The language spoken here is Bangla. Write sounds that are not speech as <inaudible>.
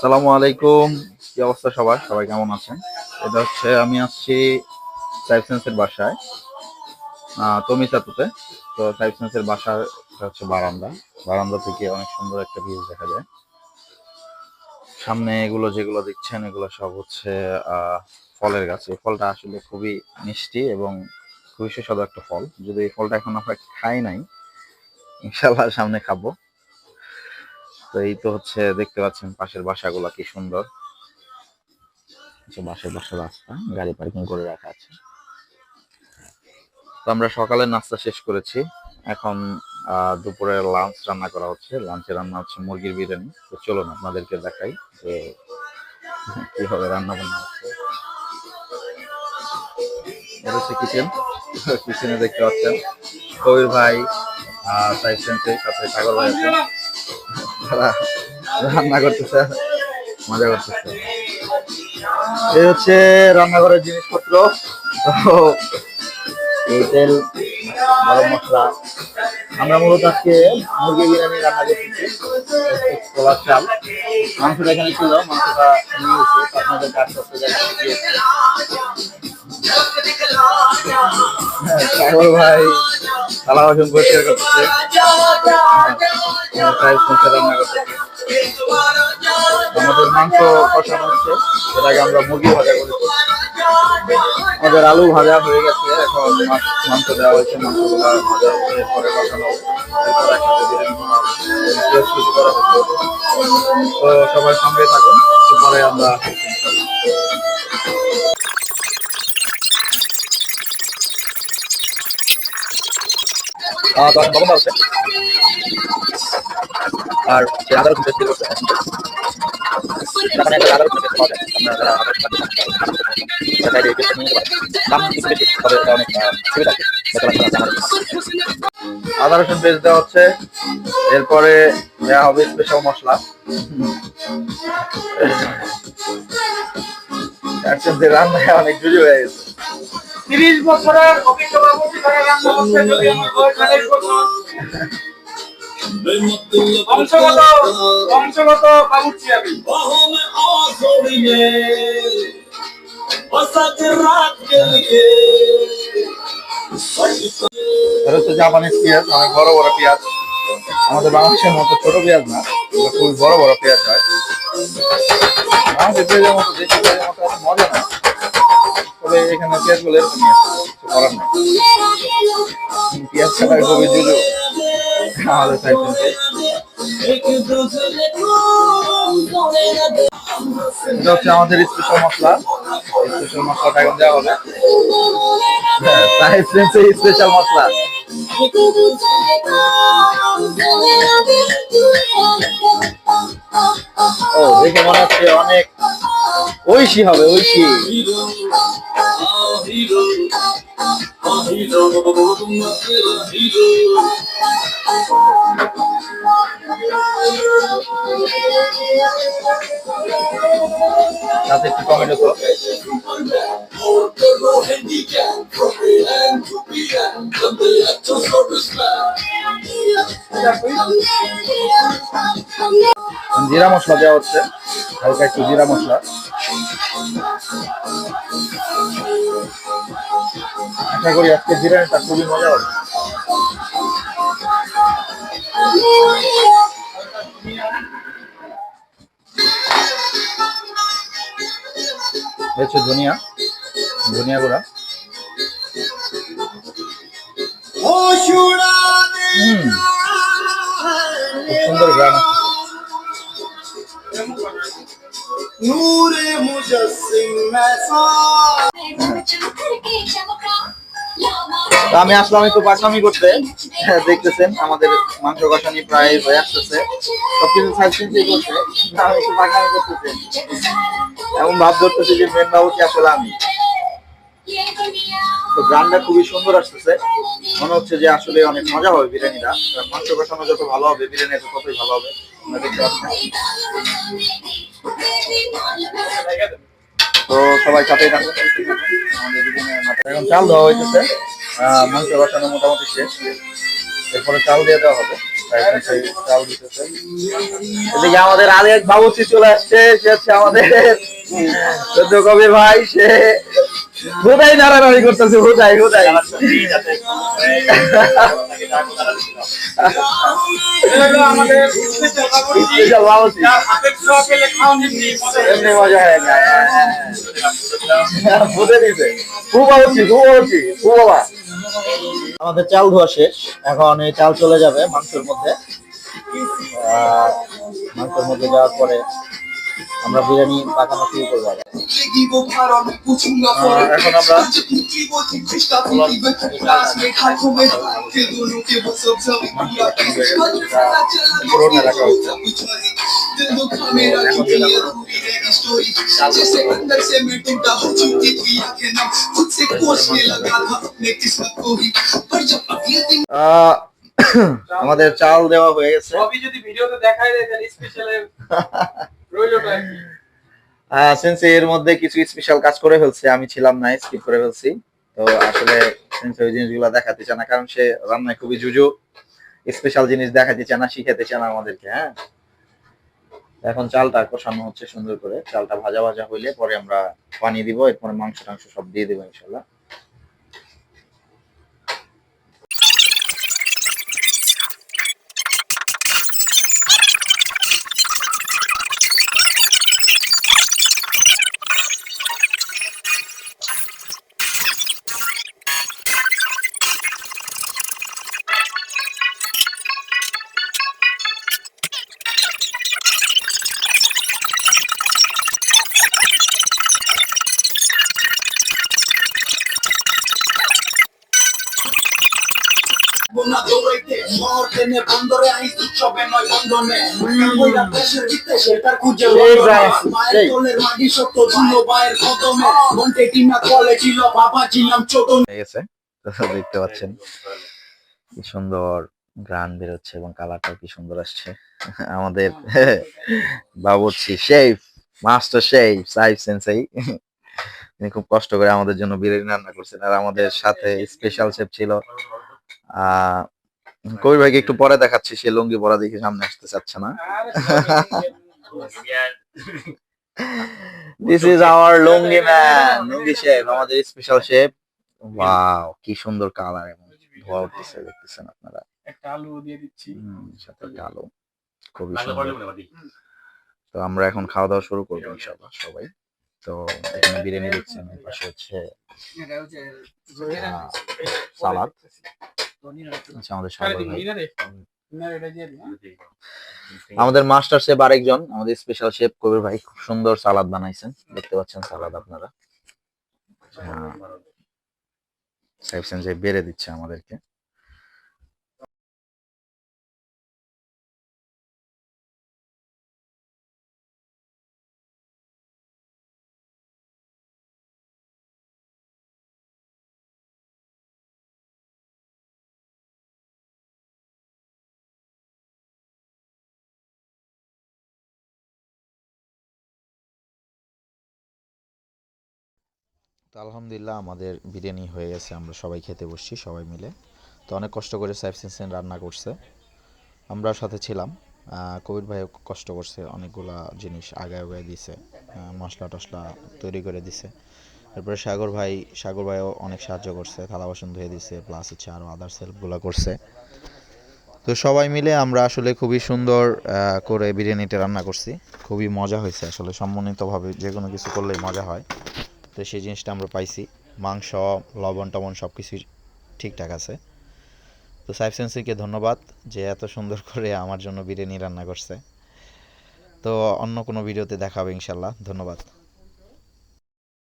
সালামু আলাইকুম। কি অবস্থা সবার? সবাই কেমন আছেন? এটা হচ্ছে আমি আসছি সাইফ সেন্সের বাসায়। আহ, তমিসাতুতে তো সাইফ সেন্সের বাসার হচ্ছে বারান্দা। বারান্দা থেকে অনেক সুন্দর একটা ভিউ দেখা যায়। সামনে এগুলো যেগুলো দেখছেন এগুলো সব হচ্ছে ফলের গাছ। এই ফলটা আসলে খুবই মিষ্টি এবং খুবই সুস্বাদু একটা ফল। যদি এই ফলটা এখন আমরা খাই নাই ইনশাল্লাহ সামনে খাব। তো এই তো হচ্ছে দেখতে পাচ্ছেন পাশের বাসাগুলো কি সুন্দর। বাসার বাসার রাস্তা, গাড়ি পার্কিং করে রাখা আছে। তো আমরা সকালে নাস্তা শেষ করেছি। এখন দুপুরে লাঞ্চ রান্না করা হচ্ছে। লাঞ্চে রান্না হচ্ছে মুরগির বিরিয়ানি। তো চলুন আপনাদেরকে দেখাই যে কীভাবে রান্না বান্না হচ্ছে। এটা হচ্ছে কিচেন কিচেনে দেখতে পাচ্ছেন কবির ভাই সাইড সেন্সের সাথে সাগর ভাই তারা রান্না করতেছে, মজা করতেছে। এই হচ্ছে রান্নাঘরের জিনিসপত্র। তো এই তেল গরম মশলা। আমরা মূলত আজকে মুরগি বিরিয়ানি রান্না করতেছি কলার চাল। মাংসটা এখানে ছিল, মাংসটা নিয়ে আপনাদের কাজ করতে যাই সাগর ভাই, থালা বাসন পরিষ্কার করতেছে। আমাদের মাংস কষানো হচ্ছে। এর আগে আমরা মুরগি ভাজা করেছি। আমাদের আলু ভাজা হয়ে গেছে। এখন মাংস দেওয়া হয়েছে। মাংসগুলো এরপরে কষানো সবাই সঙ্গে থাকুন। পরে আমরা আর আদা রসুন পেস্ট করছে। এখানে একটা আদা রসুন পাওয়া যায়। আপনারা যারা আদা রসুন সেটা চাইলে এই নিয়ে নিতে দাম কিছু বেশি তবে এটা অনেক সুবিধা আছে। দেখতে পাচ্ছেন আমার আদা রসুন পেস্ট দেওয়া হচ্ছে। এরপরে দেওয়া হবে স্পেশাল মশলা। <laughs> রান্নায় অনেক জুড়ি হয়ে গেছে। তিরিশ বছরের আমার জাপানিজ পেঁয়াজ অনেক বড় বড় পেঁয়াজ। আমাদের বাংলাদেশের মতো ছোট পেঁয়াজ না খুবই বড় বড় পেঁয়াজ হয়। মজা না। তবে এখানে পেঁয়াজগুলো এরকমই আছে করার নেই। পেঁয়াজ ছাড়া খুবই জুজু আমাদের এটা আমাদের স্পেশাল মশলা। স্পেশাল মশলাটা এখন দেওয়া হবে। হ্যাঁ সাইড সেন্সে স্পেশাল মশলা। ও, দেখে মনে হচ্ছে অনেক ঐশী হবে ঐশী। সাথে একটু টমেটো জিরা মশলা দেওয়া হচ্ছে। হালকা একটু জিরা মশলা। আশা করি আজকে বিরিয়ানিটা খুবই মজা হবে। হচ্ছে ধনিয়া ধনিয়া গুঁড়া। খুব সুন্দর গ্রাম। মেসা তো আমি আসলাম একটু পাকনামি করতে। হ্যাঁ, দেখতেছেন আমাদের মাংস কষানি প্রায় হয়ে আসতেছে। সবকিছু চিন্তাই করছে আমি একটু পাকনামি করতেছি। এমন ভাব ধরতেছি যে মেন বাবুকে আসলে আমি। তো গানটা খুবই সুন্দর আসতেছে। মনে হচ্ছে যে আসলে অনেক মজা হবে বিরিয়ানিটা। মাংস কষানো যত ভালো হবে বিরিয়ানি ততই ভালো হবে। দেখতে পাচ্ছেন। তো সবাই এখন চাল দেওয়া মাংস বসানো মোটামুটি শেষ। এরপরে চাল দিয়ে দেওয়া হবে। এদিকে আমাদের আরেক বাবুচি চলে আসছে। সে হচ্ছে আমাদের কবির ভাই। সে হুদাই নাড়ানাড়ি করতেছে, হুদাই হুদাই। আমাদের চাল ধোয়া শেষ। এখন এই চাল চলে যাবে মাংসের মধ্যে। মাংসের মধ্যে যাওয়ার পরে আমরা বিরিয়ানি পাকানো শুরু করব আহ, এখন আমরা আমাদের চাল দেওয়া হয়ে গেছে সবই যদি ভিডিওতে তাহলে স্পেশাল। <laughs> সেন্সে এর মধ্যে কিছু স্পেশাল কাজ করে ফেলছে। আমি ছিলাম না স্কিপ করে ফেলছি। তো আসলে সেন্সে ওই জিনিসগুলো দেখাতে চায় না, কারণ সে রান্নায় খুবই জুজু। স্পেশাল জিনিস দেখাতে চায় না, শিখাতে চায় না আমাদেরকে হ্যাঁ? এখন চালটা কষানো হচ্ছে সুন্দর করে। চালটা ভাজা ভাজা হইলে পরে আমরা পানি দিব, এরপরে মাংস টাংস সব দিয়ে দেবো ইনশাল্লাহ। বন্যা দৌড়াইতে শহর টেনে বন্দরে আইস উৎসবে নয় বন্ধনে। কইরা দেশের বিদেশে তার খুঁজে সেই লন্ডনে। গাছ, মায়ের সেই। কোলের মাটি সত্য ছিল মায়ের কদমে। মনটে টিনা কলে ছিল বাবা ছিলাম ছোট গেছে। তো দেখতে পাচ্ছেন কি সুন্দর গ্রান বেরোচ্ছে এবং কালারটাও কি সুন্দর আসছে। আমাদের বাবুর্চি chef master chef Saif sensei. তিনি খুব কষ্ট করে আমাদের জন্য বিরিয়ানি রান্না করছেন। আর আমাদের সাথে স্পেশাল শেফ ছিল কবির ভাইকে একটু পরে দেখাচ্ছি সে লুঙ্গি পরা দেখে সামনে আসতে চাচ্ছে না। This is our lungi man lungi chef আমাদের স্পেশাল শেফ ওয়াও কি সুন্দর কালার এবং ধোয়া উঠতেছে দেখতেছেন আপনারা। একটা আলু দিয়ে দিচ্ছি। হুম, সাথে কালো খুবই সুন্দর। তো আমরা এখন খাওয়া দাওয়া শুরু করব ইনশাআল্লাহ সবাই। তো এখানে বিরিয়ানি দিচ্ছেন এর পাশে হচ্ছে সালাদ। আমাদের দিই হ্যাঁ? আমাদের মাস্টার শেফ আরেকজন আমাদের স্পেশাল শেফ কবির ভাই খুব সুন্দর সালাদ বানাইছেন। দেখতে পাচ্ছেন সালাদ আপনারা। সাহেব যে বেড়ে দিচ্ছে আমাদেরকে। তো আলহামদুলিল্লাহ আমাদের বিরিয়ানি হয়ে গেছে, আমরা সবাই খেতে বসছি, সবাই মিলে। তো অনেক কষ্ট করে সাইফ সেন রান্না করছে। আমরা সাথে ছিলাম। কবির ভাইও কষ্ট করছে, অনেকগুলা জিনিস আগায় আগায় দিছে মশলা টশলা তৈরি করে দিছে। তারপরে সাগর ভাই, সাগর ভাইও অনেক সাহায্য করছে, থালা বাসন ধুয়ে দিছে প্লাস হচ্ছে আরও আদার্স হেল্পগুলো করছে। তো সবাই মিলে আমরা আসলে খুবই সুন্দর করে বিরিয়ানিটা রান্না করছি। খুবই মজা হয়েছে আসলে, সম্মানিতভাবে যে কোনো কিছু করলেই মজা হয়। তো সেই জিনিসটা আমরা পাইছি। মাংস, লবণ, টবণ সব কিছুই ঠিকঠাক আছে। তো সাইফ সেন্সিকে ধন্যবাদ যে এত সুন্দর করে আমার জন্য বিরিয়ানি রান্না করছে। তো অন্য কোনো ভিডিওতে দেখাবে ইনশাল্লাহ। ধন্যবাদ।